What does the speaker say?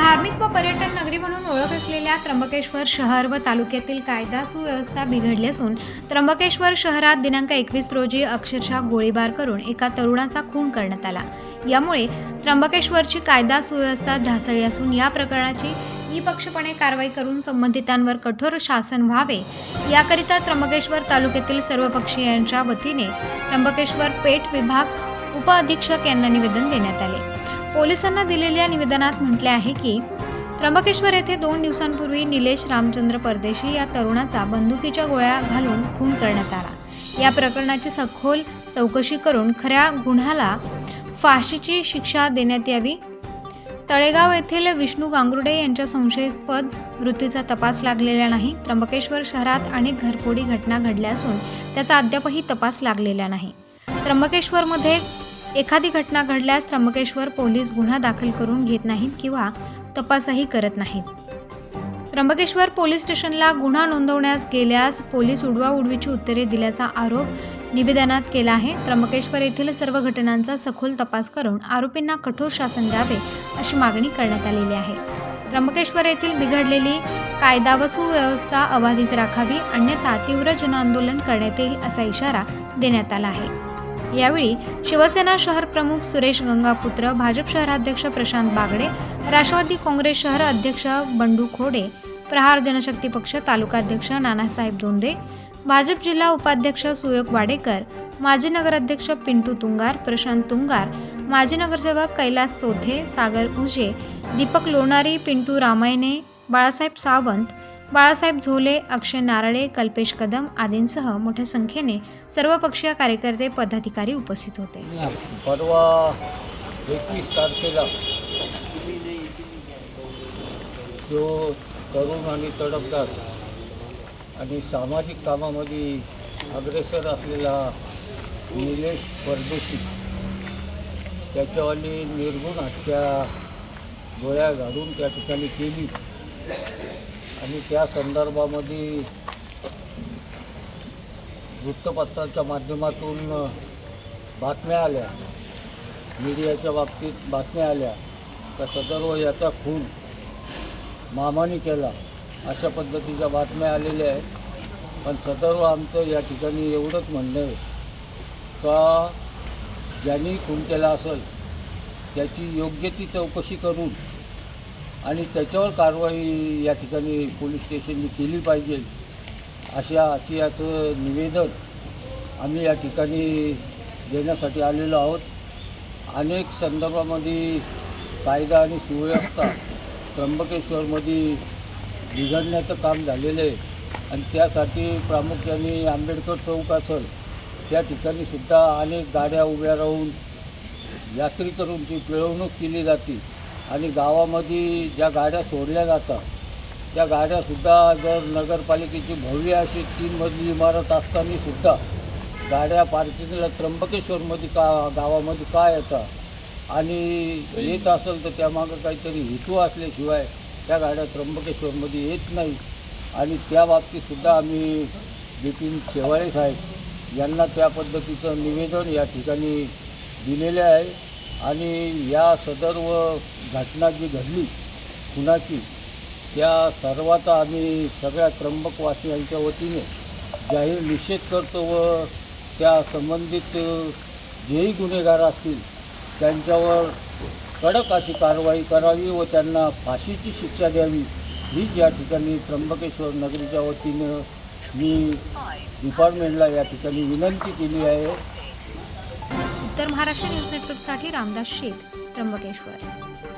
धार्मिक व पर्यटन नगरी म्हणून ओळख असलेल्या त्र्यंबकेश्वर शहर व तालुक्यातील कायदा सुव्यवस्था बिघडली असून त्र्यंबकेश्वर शहरात दिनांक एकवीस रोजी अक्षरशः गोळीबार करून एका तरुणाचा खून करण्यात आला. यामुळे त्र्यंबकेश्वरची कायदा सुव्यवस्था ढासळली असून या प्रकरणाची निपक्षपणे कारवाई करून संबंधितांवर कठोर शासन व्हावे याकरिता त्र्यंबकेश्वर तालुक्यातील सर्वपक्षीयांच्या वतीने त्र्यंबकेश्वर पेठ विभाग उपअधीक्षक यांना निवेदन देण्यात आले. पोलिसांना दिलेल्या निवेदनात म्हटले आहे की त्र्यंबकेश्वर येथे दोन दिवसांपूर्वी निलेश रामचंद्र परदेशी या तरुणाचा बंदुकीच्या गोळ्या घालून खून करण्यात आला. या प्रकरणाची सखोल चौकशी करून खऱ्या गुन्ह्याला फाशीची शिक्षा देण्यात यावी. तळेगाव येथील विष्णू गांगुर्डे यांच्या संशयास्पद मृत्यूचा तपास लागलेला नाही. त्र्यंबकेश्वर शहरात अनेक घरफोडी घटना घडल्या असून त्याचा अद्यापही तपास लागलेला नाही. त्र्यंबकेश्वरमध्ये एखादी घटना घडल्यास त्र्यंबकेश्वर पोलीस गुन्हा दाखल करून घेत नाहीत किंवा तपासही करत नाहीत. त्र्यंबकेश्वर पोलीस स्टेशनला गुन्हा नोंदवण्यास गेल्यास पोलीस उडवाउडवीची उत्तरे दिल्याचा आरोप निवेदनात केला आहे. त्र्यंबकेश्वर येथील सर्व घटनांचा सखोल तपास करून आरोपींना कठोर शासन द्यावे अशी मागणी करण्यात आलेली आहे. त्र्यंबकेश्वर येथील बिघडलेली कायदा व सुव्यवस्था अबाधित राखावी अन्यथा तीव्र जनआंदोलन करण्यात येईल असा इशारा देण्यात आला आहे. यावेळी शिवसेना शहर प्रमुख सुरेश गंगापुत्र भाजप शहराध्यक्ष प्रशांत बागडे राष्ट्रवादी काँग्रेस शहर अध्यक्ष बंडू खोडे प्रहार जनशक्ती पक्ष तालुकाध्यक्ष नानासाहेब दोंदे भाजप जिल्हा उपाध्यक्ष सुयोग वाडेकर माजी नगराध्यक्ष पिंटू तुंगार प्रशांत तुंगार माजी नगरसेवक कैलास चोथे सागर उजे दीपक लोणारी पिंटू रामायणे बाळासाहेब सावंत बाळासाहेब झोले अक्षय नारळे कल्पेश कदम आदींसह मोठ्या संख्येने सर्वपक्षीय कार्यकर्ते पदाधिकारी उपस्थित होते. परवा एकवीस तारखेला जो तरुण आणि तडफदार आणि सामाजिक कामामध्ये अग्रेसर असलेला निलेश परदेशी त्याच्यावाली निर्गुण हत्या गोळ्या घालून त्या ठिकाणी केली. आणि त्या संदर्भामध्ये वृत्तपत्राच्या माध्यमातून बातम्या आल्या. मीडियाच्या बाबतीत बातम्या आल्या. तर सदर्व याचा खून मामाने केला अशा पद्धतीच्या बातम्या आलेल्या आहेत. पण सदर्व आमचं या ठिकाणी एवढंच म्हणणं आहे का ज्यांनी खून केला असेल त्याची योग्य ती चौकशी करून आणि त्याच्यावर कारवाई या ठिकाणी पोलीस स्टेशननी केली पाहिजे अशा आशयाचं निवेदन आम्ही या ठिकाणी देण्यासाठी आलेलो आहोत. अनेक संदर्भामध्ये कायदा आणि सुव्यवस्था त्र्यंबकेश्वरमध्ये बिघडण्याचं काम झालेलं आहे आणि त्यासाठी प्रामुख्याने आंबेडकर चौक असेल त्या ठिकाणी सुद्धा अनेक गाड्या उभ्या राहून यात्रेकरूंची पिळवणूक केली जाते. आणि गावामध्ये ज्या गाड्या सोडल्या जातात त्या गाड्यासुद्धा जर नगरपालिकेची भव्य अशी तीन मजली इमारत असताना सुद्धा गाड्या पार्किंगला त्र्यंबकेश्वरमध्ये का गावामध्ये का येतात? आणि येत असेल तर त्यामागं काहीतरी हेतू असल्याशिवाय त्या गाड्या त्र्यंबकेश्वरमध्ये येत नाही आणि त्या बाबतीतसुद्धा आम्ही बिपिन शेवाळे साहेब यांना त्या पद्धतीचं निवेदन या ठिकाणी दिलेले आहे. आणि या सदर्व घटना जी घडली खुनाची त्या सर्वाचा आम्ही सगळ्या त्र्यंबकवासियांच्या वतीने जाहीर निषेध करतो व त्या संबंधित जेही गुन्हेगार असतील त्यांच्यावर कडक अशी कारवाई करावी व त्यांना फाशीची शिक्षा द्यावी. हीच या ठिकाणी त्र्यंबकेश्वर नगरीच्या वतीनं मी डिपार्टमेंटला या ठिकाणी विनंती केली आहे. उत्तर महाराष्ट्र न्यूज नेटवर्कसाठी रामदास शेठ त्र्यंबकेश्वर.